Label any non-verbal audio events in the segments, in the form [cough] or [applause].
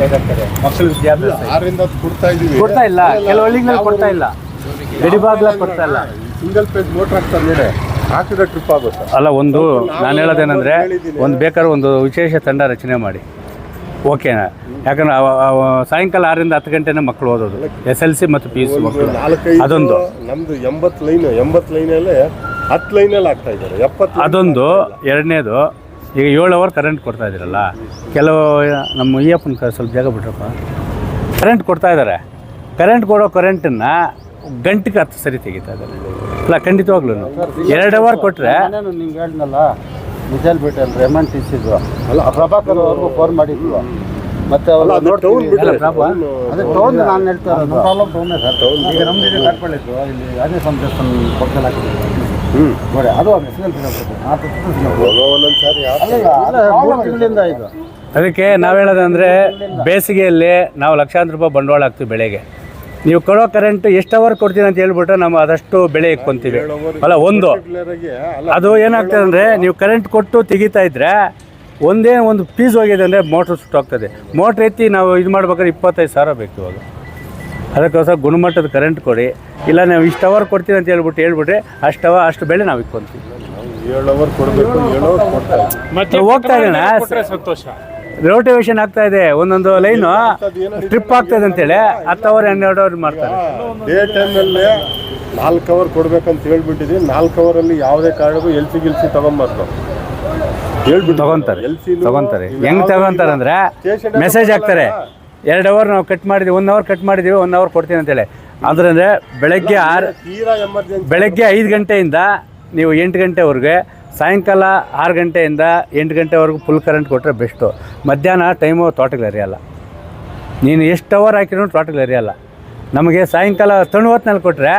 ಕೈದಾಗ್ತಾರೆ ಮಕ್ಕಳು ವಿದ್ಯಾಭ್ಯಾಸ ಆರಿಂದ ಹತ್ತು ಕೊಡ್ತಾ ಇದೀವಿ ಕೊಡ್ತಾ ಇಲ್ಲ ಕೆಲವು ಹಳ್ಳಿಗಳಲ್ಲಿ ಕೊಡ್ತಾ ಇಲ್ಲ. ಗಡಿಬಾಗ್ಲ ಕೊಡ್ತಾ ಇಲ್ಲ. ಸಿಂಗಲ್ ಪೇಜ್ ಮೋಟರ್ ಹಾಕ್ತಾರೆ ನೋಡಿ ಹಾಕಿದ್ರೆ ಟ್ರಿಪ್ ಆಗುತ್ತೆ. ಅಲ್ಲ ಒಂದು ನಾನು ಹೇಳೋದೇನಂದ್ರೆ ಒಂದು ಬೇಕಾದ್ರೆ ಒಂದು ವಿಶೇಷ ತಂಡ ರಚನೆ ಮಾಡಿ. ಓಕೆನಾ ಯಾಕಂದ್ರೆ ಸಾಯಂಕಾಲ ಆರರಿಂದ ಹತ್ತು ಗಂಟೆನೇ ಮಕ್ಕಳು ಓದೋದು. ಎಸ್ ಎಲ್ ಸಿ ಮತ್ತು ಪಿ ಯು ಸಿ ಮಕ್ಕಳು ಅದೊಂದು. ನಮ್ದು ಎಂಬತ್ತು ಲೈನ್ ಎಂಬತ್ತು ಲೈನಲ್ಲಿ ಹತ್ತು ಲೈನಲ್ಲಿ ಆಗ್ತಾ ಇದ್ದಾರೆ. ಎಪ್ಪತ್ತು ಅದೊಂದು. ಎರಡನೇದು ಈಗ ಏಳು ಅವರ್ ಕರೆಂಟ್ ಕೊಡ್ತಾ ಇದ್ದೀರಲ್ಲ, ಕೆಲವು, ನಮ್ಮ ಅಯ್ಯಪ್ಪನ ಕ ಸ್ವಲ್ಪ ಜಾಗ ಬಿಟ್ರಪ್ಪ. ಕರೆಂಟ್ ಕೊಡ್ತಾ ಇದ್ದಾರೆ. ಕರೆಂಟ್ ಕೊಡೋ ಕರೆಂಟನ್ನು ಗಂಟೆಗೆ ಹತ್ತು ಸರಿ ತೆಗಿತಾ ಇದ್ದಾರೆ. ಅಲ್ಲ ಖಂಡಿತವಾಗ್ಲೂ ಎರಡು ಅವರ್ ಕೊಟ್ಟರೆ ನಾನು ನಿಂಗೆ ಹೇಳಿದ್ನಲ್ಲ ನಿಜಲ್ ಬಿಟ್ಟಲ್ಲಿ ರೆಮಂಟ್ ಇಸಿದ್ವು ಅಲ್ಲ, ಪ್ರಭಾಕರ್ ಅವ್ರಿಗೂ ಫೋನ್ ಮಾಡಿದ್ವು ಮತ್ತೆ ಟೌನ್ ನಾನು ಹೇಳ್ತಾ ಪ್ರಾಬ್ಲಮ್ ಸರ್. ಈಗ ನಮ್ದು ಇದು ಇಲ್ಲಿ ಪಕ್ಕದಲ್ಲಿ ನೋಡಿ ಅದು ಸಿಂಗಲ್ ಅದಕ್ಕೆ ನಾವು ಹೇಳೋದಂದ್ರೆ ಬೇಸಿಗೆಯಲ್ಲಿ ನಾವು ಲಕ್ಷಾಂತರ ರೂಪಾಯಿ ಬಂಡವಾಳ ಹಾಕ್ತೀವಿ ಬೆಳೆಗೆ. ನೀವು ಕೊಡೋ ಕರೆಂಟ್ ಎಷ್ಟು ಅವರ್ ಕೊಡ್ತೀನಿ ಅಂತ ಹೇಳ್ಬಿಟ್ಟು ನಾವು ಅದಷ್ಟು ಬೆಳೆ ಇಕ್ಕೊಂತೀವಿ ಅಲ್ಲ ಒಂದು. ರೆಗ್ಯುಲರ್ ಆಗಿ ಅದು ಏನಾಗ್ತದೆ ಅಂದರೆ ನೀವು ಕರೆಂಟ್ ಕೊಟ್ಟು ತೆಗಿತಾ ಇದ್ರೆ ಒಂದೇ ಒಂದು ಪೀಸ್ ಹೋಗಿದೆ ಅಂದರೆ ಮೋಟ್ರ್ ಸುಟ್ಟೋಗ್ತದೆ ಮೋಟ್ರ್ ಎತ್ತಿ ನಾವು ಇದು ಮಾಡ್ಬೇಕಾದ್ರೆ ಇಪ್ಪತ್ತೈದು ಸಾವಿರ ಬೇಕು ಇವಾಗ. ಅದಕ್ಕೋಸ್ಕರ ಗುಣಮಟ್ಟದ ಕರೆಂಟ್ ಕೊಡಿ. ಇಲ್ಲ ನಾವು ಇಷ್ಟು ಅವರ್ ಕೊಡ್ತೀನಿ ಅಂತ ಹೇಳ್ಬಿಟ್ಟು ಹೇಳ್ಬಿಟ್ರೆ ಅಷ್ಟು ಅವ ಅಷ್ಟು ಬೆಳೆ ನಾವು ಇಕ್ಕೊಂತೀವಿ ಏಳು ಅವರ್ ಕೊಡಬೇಕು ಏಳು ಅವರ್ ಕೊಡ್ತಾ ಇದ್ದೀವಿ. ಹೋಗ್ತಾ ಇರೋಣ. ಸಂತೋಷ. ರೋಟಿವೇಶನ್ ಆಗ್ತಾ ಇದೆ. ಒಂದೊಂದು ಲೈನು ಟ್ರಿಪ್ ಆಗ್ತದೆ ಅಂತೇಳಿ ಹತ್ತು ಅವರ್ ಹನ್ನೆರಡು ಅವರ್ ಮಾಡ್ತಾರೆ. ಡೇ ಟೈಮಲ್ಲಿ ನಾಲ್ಕು ಅವರ್ ಕೊಡ್ಬೇಕಂತ ಹೇಳ್ಬಿಟ್ಟಿದ್ವಿ ನಾಲ್ಕು ಅವರಲ್ಲಿ ಯಾವುದೇ ಕಾರಣಕ್ಕೂ ಎಲ್ಸಿ ಗಿಲ್ಸಿ ತಗೊಂಬಾರ್ದು. ಹೇಳ್ಬಿಟ್ಟು ತಗೊಂತಾರೆ ತಗೊಂತಾರೆ. ಹೆಂಗ್ ತಗೊಂತಾರೆ ಅಂದ್ರೆ ಮೆಸೇಜ್ ಹಾಕ್ತಾರೆ ಎರಡು ಅವರ್ ನಾವು ಕಟ್ ಮಾಡಿದ್ವಿ ಒನ್ ಅವರ್ ಕಟ್ ಮಾಡಿದೀವಿ ಒನ್ ಅವರ್ ಕೊಡ್ತೀನಿ ಅಂತೇಳಿ ಅಂದ್ರೆ ಬೆಳಗ್ಗೆ ಆರು ಬೆಳಗ್ಗೆ ಐದು ಗಂಟೆಯಿಂದ ನೀವು ಎಂಟು ಗಂಟೆವರೆಗೆ ಸಾಯಂಕಾಲ ಆರು ಗಂಟೆಯಿಂದ ಎಂಟು ಗಂಟೆವರೆಗೂ ಫುಲ್ ಕರೆಂಟ್ ಕೊಟ್ಟರೆ ಬೆಸ್ಟು ಮಧ್ಯಾಹ್ನ ಟೈಮು ತೋಟಗಳು ಅರಿಯಲ್ಲ ನೀನು ಎಷ್ಟು ಅವರ್ ಹಾಕಿದ್ರು ತೋಟಗಳು ಎರಿಯಲ್ಲ ನಮಗೆ ಸಾಯಂಕಾಲ ತಣ್ಣು ಹೊತ್ತಿನಲ್ಲಿ ಕೊಟ್ಟರೆ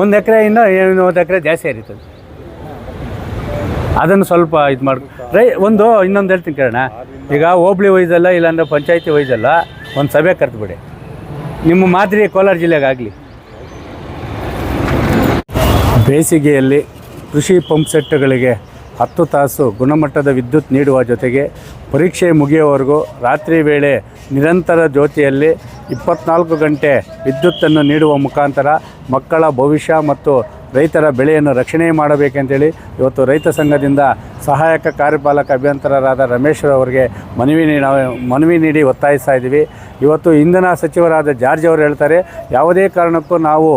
ಒಂದು ಎಕರೆಯಿಂದ ಒಂದು ಎಕರೆ ಜಾಸ್ತಿ ಹರಿತದೆ. ಅದನ್ನು ಸ್ವಲ್ಪ ಇದು ಮಾಡಿ ರೈ ಒಂದು, ಇನ್ನೊಂದು ಹೇಳ್ತೀನಿ ಕೇಳೋಣ. ಈಗ ಹೋಬ್ಳಿ ವೈಸಲ್ಲ ಇಲ್ಲಾಂದ್ರೆ ಪಂಚಾಯತಿ ವೈಸಲ್ಲ ಒಂದು ಸಭೆ ಕರೆದ್ಬಿಡಿ ನಿಮ್ಮ ಮಾದರಿ ಕೋಲಾರ ಜಿಲ್ಲೆಗಾಗಲಿ. ಬೇಸಿಗೆಯಲ್ಲಿ ಕೃಷಿ ಪಂಪ್ ಸೆಟ್ಗಳಿಗೆ ಹತ್ತು ತಾಸು ಗುಣಮಟ್ಟದ ವಿದ್ಯುತ್ ನೀಡುವ ಜೊತೆಗೆ ಪರೀಕ್ಷೆ ಮುಗಿಯುವವರೆಗೂ ರಾತ್ರಿ ವೇಳೆ ನಿರಂತರ ಜ್ಯೋತಿಯಲ್ಲಿ ಇಪ್ಪತ್ನಾಲ್ಕು ಗಂಟೆ ವಿದ್ಯುತ್ತನ್ನು ನೀಡುವ ಮುಖಾಂತರ ಮಕ್ಕಳ ಭವಿಷ್ಯ ಮತ್ತು ರೈತರ ಬೆಳೆಯನ್ನು ರಕ್ಷಣೆ ಮಾಡಬೇಕಂತೇಳಿ ಇವತ್ತು ರೈತ ಸಂಘದಿಂದ ಸಹಾಯಕ ಕಾರ್ಯಪಾಲಕ ಅಭಿಯಂತರರಾದ ರಮೇಶ್ ಅವರಿಗೆ ಮನವಿ ನಾವು ಮನವಿ ನೀಡಿ ಒತ್ತಾಯಿಸ್ತಾ ಇದ್ದೀವಿ. ಇವತ್ತು ಇಂಧನ ಸಚಿವರಾದ ಜಾರ್ಜ್ ಅವರು ಹೇಳ್ತಾರೆ, ಯಾವುದೇ ಕಾರಣಕ್ಕೂ ನಾವು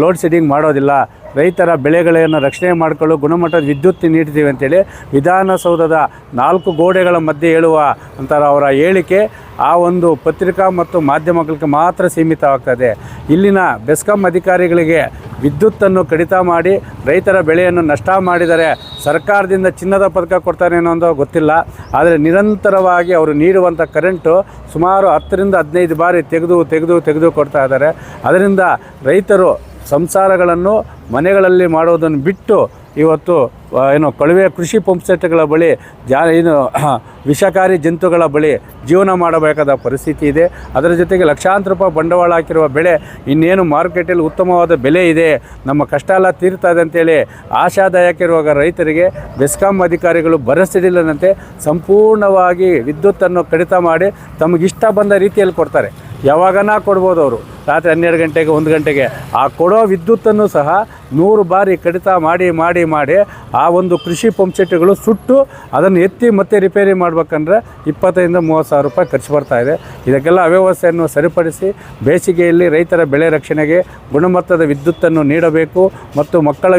ಲೋಡ್ ಶೆಡ್ಡಿಂಗ್ ಮಾಡೋದಿಲ್ಲ. ರೈತರ ಬೆಳೆಗಳನ್ನು ರಕ್ಷಣೆ ಮಾಡಿಕೊಳ್ಳಲು ಗುಣಮಟ್ಟದ ವಿದ್ಯುತ್ ನೀಡ್ತೀವಿ ಅಂತೇಳಿ ವಿಧಾನಸೌಧದ ನಾಲ್ಕು ಗೋಡೆಗಳ ಮಧ್ಯೆ ಹೇಳುವ ಅಂತರ ಅವರ ಹೇಳಿಕೆ ಆ ಒಂದು ಪತ್ರಿಕಾ ಮತ್ತು ಮಾಧ್ಯಮಗಳಿಗೆ ಮಾತ್ರ ಸೀಮಿತವಾಗ್ತದೆ ಇಲ್ಲಿನ ಬೆಸ್ಕಾಂ ಅಧಿಕಾರಿಗಳಿಗೆ ವಿದ್ಯುತ್ತನ್ನು ಕಡಿತ ಮಾಡಿ ರೈತರ ಬೆಳೆಯನ್ನು ನಷ್ಟ ಮಾಡಿದರೆ ಸರ್ಕಾರದಿಂದ ಚಿನ್ನದ ಪದಕ ಕೊಡ್ತಾರೆ ಅನ್ನೋದು ಗೊತ್ತಿಲ್ಲ. ಆದರೆ ನಿರಂತರವಾಗಿ ಅವರು ನೀಡುವಂಥ ಕರೆಂಟು ಸುಮಾರು ಹತ್ತರಿಂದ ಹದಿನೈದು ಬಾರಿ ತೆಗೆದು ತೆಗೆದು ತೆಗೆದು ಕೊಡ್ತಾ ಇದ್ದಾರೆ. ಅದರಿಂದ ರೈತರು ಸಂಸಾರಗಳನ್ನು ಮನೆಗಳಲ್ಲಿ ಮಾಡೋದನ್ನು ಬಿಟ್ಟು ಇವತ್ತು ಏನು ಕೊಳವೆ ಕೃಷಿ ಪಂಪ್ ಸೆಟ್ಗಳ ಬಳಿ ಜಾ, ಏನು, [clears throat] ವಿಷಕಾರಿ ಜಂತುಗಳ ಬಳಿ ಜೀವನ ಮಾಡಬೇಕಾದ ಪರಿಸ್ಥಿತಿ ಇದೆ. ಅದರ ಜೊತೆಗೆ ಲಕ್ಷಾಂತರ ರೂಪಾಯಿ ಬಂಡವಾಳ ಹಾಕಿರುವ ಬೆಳೆ ಇನ್ನೇನು ಮಾರುಕಟ್ಟೆಯಲ್ಲಿ ಉತ್ತಮವಾದ ಬೆಲೆ ಇದೆ. ನಮ್ಮ ಕಷ್ಟ ಎಲ್ಲ ತೀರ್ತಾ ಇದೆ ಅಂತೇಳಿ ಆಶಾದಾಯಕ ಇರುವಾಗ ರೈತರಿಗೆ ಬೆಸ್ಕಾಂ ಅಧಿಕಾರಿಗಳು ಭರಸಿಡಿಲ್ಲದಂತೆ ಸಂಪೂರ್ಣವಾಗಿ ವಿದ್ಯುತ್ತನ್ನು ಕಡಿತ ಮಾಡಿ ತಮಗಿಷ್ಟ ಬಂದ ರೀತಿಯಲ್ಲಿ ಕೊಡ್ತಾರೆ. ಯಾವಾಗನ ಕೊಡ್ಬೋದು ಅವರು. ರಾತ್ರಿ ಹನ್ನೆರಡು ಗಂಟೆಗೆ, ಒಂದು ಗಂಟೆಗೆ. ಆ ಕೊಡೋ ವಿದ್ಯುತ್ತನ್ನು ಸಹ ನೂರು ಬಾರಿ ಕಡಿತ ಮಾಡಿ ಮಾಡಿ ಮಾಡಿ ಆ ಒಂದು ಕೃಷಿ ಪಂಪ್ಸೆಟ್ಗಳು ಸುಟ್ಟು ಅದನ್ನು ಎತ್ತಿ ಮತ್ತೆ ರಿಪೇರಿ ಮಾಡ್ಬೇಕಂದ್ರೆ ಇಪ್ಪತ್ತೈದಿಂದ ಮೂವತ್ತು ಸಾವಿರ ರೂಪಾಯಿ ಖರ್ಚು ಬರ್ತಾ ಇದೆ. ಇದಕ್ಕೆಲ್ಲ ಅವ್ಯವಸ್ಥೆಯನ್ನು ಸರಿಪಡಿಸಿ ಬೇಸಿಗೆಯಲ್ಲಿ ರೈತರ ಬೆಳೆ ರಕ್ಷಣೆಗೆ ಗುಣಮಟ್ಟದ ವಿದ್ಯುತ್ತನ್ನು ನೀಡಬೇಕು ಮತ್ತು ಮಕ್ಕಳ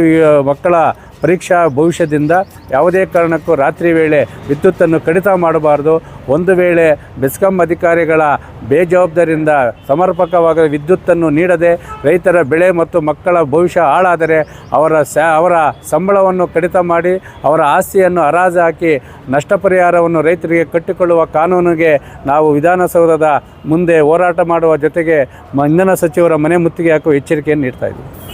ಮಕ್ಕಳ ಪರೀಕ್ಷಾ ಭವಿಷ್ಯದಿಂದ ಯಾವುದೇ ಕಾರಣಕ್ಕೂ ರಾತ್ರಿ ವೇಳೆ ವಿದ್ಯುತ್ತನ್ನು ಕಡಿತ ಮಾಡಬಾರ್ದು. ಒಂದು ವೇಳೆ ಬೆಸ್ಕಾಂ ಅಧಿಕಾರಿಗಳ ಬೇಜವಾಬ್ದಾರಿಯಿಂದ ಸಮರ್ಪಕವಾದ ವಿದ್ಯುತ್ತನ್ನು ನೀಡದೆ ರೈತರ ಬೆಳೆ ಮತ್ತು ಮಕ್ಕಳ ಭವಿಷ್ಯ ಹಾಳಾದರೆ ಅವರ ಸ್ಯಾ ಅವರ ಸಂಬಳವನ್ನು ಕಡಿತ ಮಾಡಿ ಅವರ ಆಸ್ತಿಯನ್ನು ಹರಾಜು ಹಾಕಿ ನಷ್ಟ ಪರಿಹಾರವನ್ನು ರೈತರಿಗೆ ಕಟ್ಟಿಕೊಳ್ಳುವ ಕಾನೂನಿಗೆ ನಾವು ವಿಧಾನಸೌಧದ ಮುಂದೆ ಹೋರಾಟ ಮಾಡುವ ಜೊತೆಗೆ ಇಂಧನ ಸಚಿವರ ಮನೆ ಮುತ್ತಿಗೆ ಹಾಕುವ ಎಚ್ಚರಿಕೆಯನ್ನು ನೀಡ್ತಾ ಇದ್ದೀವಿ.